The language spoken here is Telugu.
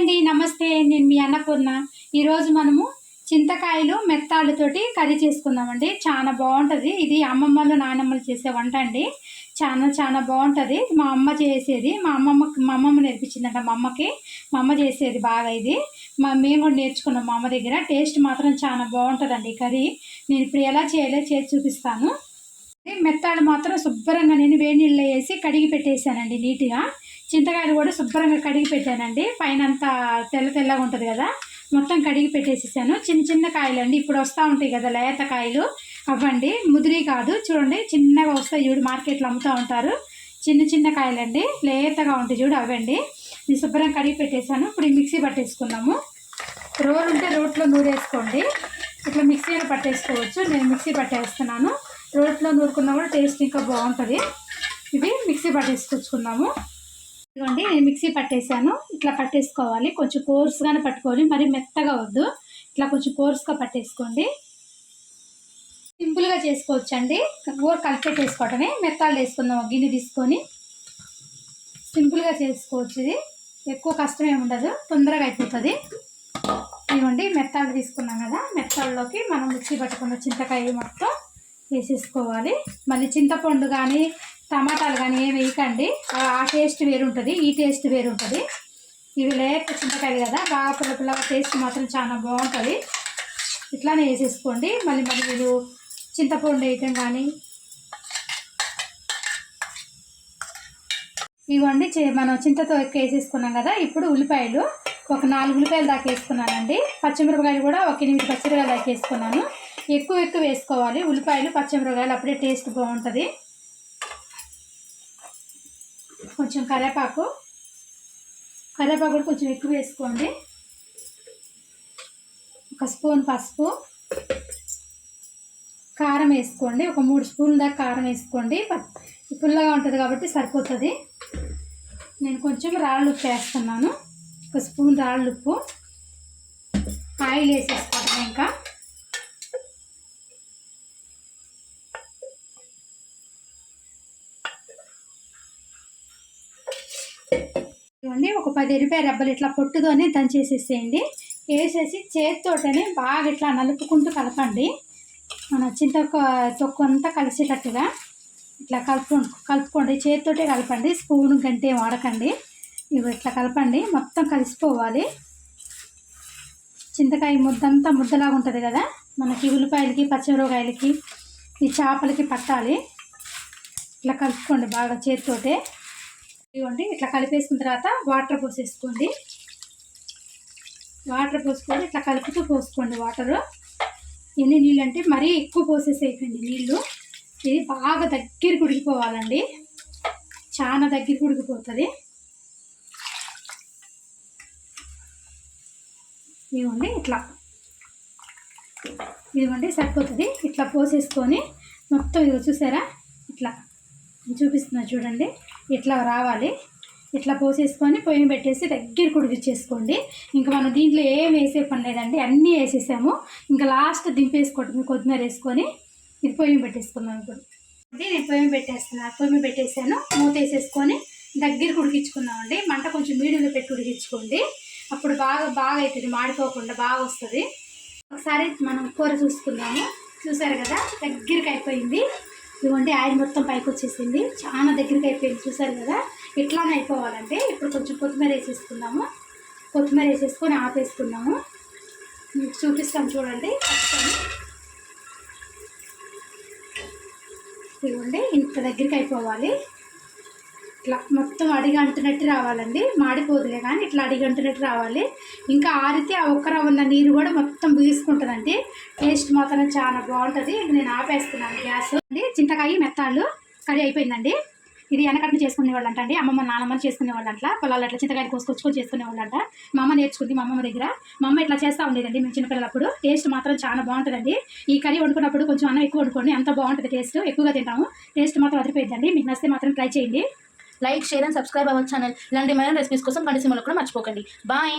అండి నమస్తే. నేను మీ అన్నపూర్ణ. ఈరోజు మనము చింతకాయలు మెత్తాళ్ళతోటి కర్రీ చేసుకుందామండి. చాలా బాగుంటుంది. ఇది అమ్మమ్మలు నానమ్మలు చేసే వంట అండి. చాలా చాలా బాగుంటుంది. మా అమ్మ చేసేది. మా అమ్మమ్మ మా అమ్మమ్మ నేర్పించిందంట మా అమ్మకి. మా అమ్మ చేసేది బాగా ఇది. మా మేము కూడా నేర్చుకున్నాం మా అమ్మ దగ్గర. టేస్ట్ మాత్రం చాలా బాగుంటుందండి కర్రీ. నేను ఇప్పుడు ఎలా చేయాలో చేసి చూపిస్తాను. మెత్తాడు మాత్రం శుభ్రంగా నేను వేడి వేసి కడిగి పెట్టేశానండి నీట్గా. చింతకాయలు కూడా శుభ్రంగా కడిగి పెట్టానండి. పైన అంతా తెల్ల తెల్లగా ఉంటుంది కదా మొత్తం కడిగి పెట్టేసేసాను. చిన్న చిన్న కాయలు అండి ఇప్పుడు వస్తూ ఉంటాయి కదా లేత కాయలు. అవ్వండి ముదిరి కాదు. చూడండి చిన్నగా వస్తాయి చూడు మార్కెట్లో అమ్ముతూ ఉంటారు. చిన్న చిన్న కాయలండి లేతగా ఉంటాయి చూడు అవ్వండి. నేను శుభ్రంగా కడిగి పెట్టేశాను. ఇప్పుడు మిక్సీ పట్టేసుకున్నాము. రోలు ఉంటే రోట్లో నూరేసుకోండి. ఇట్లా మిక్సీలో పట్టేసుకోవచ్చు. నేను మిక్సీ పట్టేస్తున్నాను. రోట్లో నూరుకున్నా కూడా టేస్ట్ ఇంకా బాగుంటుంది. ఇవి మిక్సీ పట్టేసుకొచ్చుకుందాము ఇదిగోండి నేను మిక్సీ పట్టేశాను ఇట్లా పట్టేసుకోవాలి. కొంచెం కోర్స్గానే పట్టుకొని మరి మెత్తగా వద్దు. ఇట్లా కొంచెం కోర్స్గా పట్టేసుకోండి. సింపుల్గా చేసుకోవచ్చు అండి ఊర కలిపెట్టేసుకోవటమే మెత్తాలు వేసుకుందాం గిన్నె తీసుకొని సింపుల్గా చేసుకోవచ్చు ఇది. ఎక్కువ కష్టం ఏమి ఉండదు. తొందరగా అయిపోతుంది. ఇదిగోండి మెత్తాలు తీసుకున్నాం కదా. మెత్తాల్లోకి మనం మిక్సీ పట్టుకున్న చింతకాయ మొత్తం వేసేసుకోవాలి. మళ్ళీ చింతపండు కానీ టమాటాలు కానీ ఏమి వేయకండి. ఆ టేస్ట్ వేరుంటుంది ఈ టేస్ట్ వేరుంటుంది. ఇవి లేక చింతకాయలు కదా బాగా పుల్ల పుల్లగా టేస్ట్ మాత్రం చాలా బాగుంటుంది. ఇట్లానే వేసేసుకోండి. మళ్ళీ మళ్ళీ మీరు చింతపండు వేయటం కానీ ఇవ్వండి. మనం చింతతో ఎక్కువ వేసేసుకున్నాం కదా ఇప్పుడు ఉల్లిపాయలు ఒక నాలుగు ఉల్లిపాయలు దాకా వేసుకున్నానండి. పచ్చిమిరపకాయలు కూడా ఒక ఎనిమిది పచ్చిమిరపకాయలు దాకా వేసుకున్నాను. ఎక్కువ ఎక్కువ వేసుకోవాలి. ఉల్లిపాయలు పచ్చిమిరపకాయలు అప్పుడే టేస్ట్ బాగుంటుంది. కొంచెం కరివేపాకు కరివేపాకు కూడా కొంచెం ఎక్కువ వేసుకోండి. ఒక స్పూన్ పసుపు. కారం వేసుకోండి. ఒక మూడు స్పూన్ల దాకా కారం వేసుకోండి. పుల్లగా ఉంటుంది కాబట్టి సరిపోతుంది. నేను కొంచెం రాళ్ళు ఉప్పు వేస్తున్నాను. ఒక స్పూన్ రాళ్ళు ఉప్పు. ఆయిల్ వేసేసుకోవడం ఇంకా. ఒక పది రూపాయల రబ్బలు ఇట్లా పొట్టుతోనే దంచేసేసేయండి. వేసేసి చేతితోటనే బాగా ఇట్లా నలుపుకుంటూ కలపండి. మన చింతొక్క తొక్కు అంతా కలిసేటట్టుగా ఇట్లా కలుపు కలుపుకోండి. చేతితోటే కలపండి. స్పూన్ గంటే వాడకండి. ఇవి ఇట్లా కలపండి. మొత్తం కలిసిపోవాలి. చింతకాయ ముద్దంతా ముద్దలాగా ఉంటుంది కదా? మనకి ఉల్లిపాయలకి పచ్చిమిరపకాయలకి ఈ చేపలకి పట్టాలి. ఇట్లా కలుపుకోండి బాగా చేతితోటే. ఇవ్వండి. ఇట్లా కలిపేసుకున్న తర్వాత వాటర్ పోసేసుకోండి. వాటర్ పోసుకోండి ఇట్లా కలుపుతూ పోసుకోండి వాటరు. ఎన్ని నీళ్ళు అంటే మరీ ఎక్కువ పోసేసేయకండి నీళ్ళు. ఇది బాగా దగ్గరికి ఉడికిపోవాలండి చాలా దగ్గరికి ఉడికిపోతుంది ఇవ్వండి ఇట్లా. ఇదిగోండి సరిపోతుంది. ఇట్లా పోసేసుకొని మొత్తం ఇది చూసారా? ఇట్లా. చూపిస్తున్నా చూడండి. ఇట్లా రావాలి. ఇట్లా పోసేసుకొని పొయ్యి పెట్టేసి దగ్గర ఉడికిచ్చేసుకోండి ఇంకా మనం దీంట్లో ఏం వేసే పని లేదండి. అన్నీ వేసేసాము. ఇంకా లాస్ట్ దింపేసుకోవటం కొత్తిమీర వేసుకొని ఇది పొయ్యి పెట్టేసుకుందాం ఇప్పుడు. నేను పొయ్యి పెట్టేస్తున్నాను పొయ్యి పెట్టేసాను. మూత వేసేసుకొని దగ్గర ఉడికించుకుందామండి మంట కొంచెం మీడియంలో పెట్టి ఉడికించుకోండి అప్పుడు బాగా బాగా అవుతుంది. మాడిపోకుండా బాగా వస్తుంది. ఒకసారి మనం కూర చూసుకుందాము. చూసారు కదా? దగ్గరికి అయిపోయింది. ఇదిగోండి ఆయిల్ మొత్తం పైకి వచ్చేసింది. చాలా దగ్గరికి అయిపోయింది చూసారు కదా? ఇట్లానే అయిపోవాలంటే ఇప్పుడు కొంచెం కొత్తిమీర వేసేసుకుందాము. కొత్తిమీర వేసేసుకొని ఆపేసుకున్నాము మీకు చూపిస్తాం చూడండి. ఇదిగోండి ఇంత దగ్గరికి అయిపోవాలి. ఇట్లా మొత్తం అడిగంటున్నట్టు రావాలండి. మాడిపోదులే కానీ ఇట్లా అడిగంటున్నట్టు రావాలి. ఇంకా ఆరితే ఆ ఒక్కర ఉన్న నీరు కూడా మొత్తం బీసుకుంటుందండి టేస్ట్ మాత్రం చాలా బాగుంటుంది. నేను ఆపేస్తున్నాను గ్యాస్. అండి. చింతకాయ మెత్తాళ్ళు కర్రీ అయిపోయిందండి. ఇది వెనకట్టు చేసుకునే వాళ్ళంట అండి అమ్మమ్మ నాన్నమ్మ చేసుకునే వాళ్ళంట పొలాలు అట్లా చింతకాయలు కోసుకొచ్చుకొని చేసుకునే వాళ్ళంట మా అమ్మ నేర్చుకుంది మా అమ్మమ్మ దగ్గర. మా అమ్మ ఇట్లా చేస్తూ ఉండేదండి మేము చిన్నపిల్లలప్పుడు. టేస్ట్ మాత్రం చాలా బాగుంటుందండి. ఈ కర్రీ వండుకున్నప్పుడు కొంచెం అన్నం ఎక్కువ వండుకోండి. అంత బాగుంటుంది టేస్ట్. ఎక్కువగా తింటాము. టేస్ట్ మాత్రం అదిరిపోయిందండి. మీకు నచ్చితే మాత్రం ట్రై చేయండి. లైక్ షేర్ అండ్ సబ్స్క్రైబ్ అవ్వచ్చు ఛానల్. ఇలాంటి మరిన్ని రెసిపీస్ కోసం కండిసిమలో కూడా మర్చిపోకండి. బాయ్.